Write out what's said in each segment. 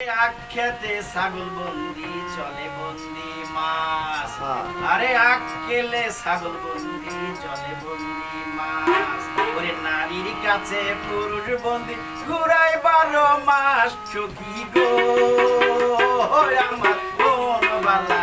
আখ্যাতে ছাগল চলে বন্দি মাস আরে আক্কেলে ছাগল বন্দি চলে বন্দি মাস ওরে নারীর কাছে পুরুষ বন্দি ঘুরাই বারো মাস চকি গো। আমার কোন বালা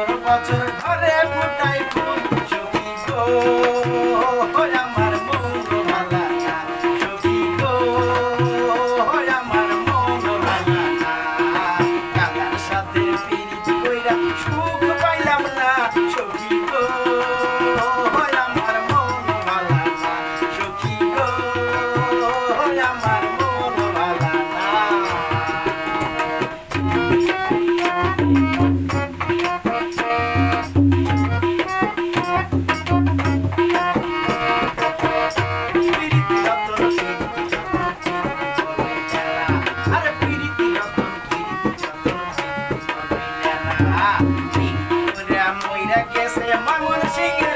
বছর বছর ঘরে ফুটাই ফুল চুকি গো। esse é mais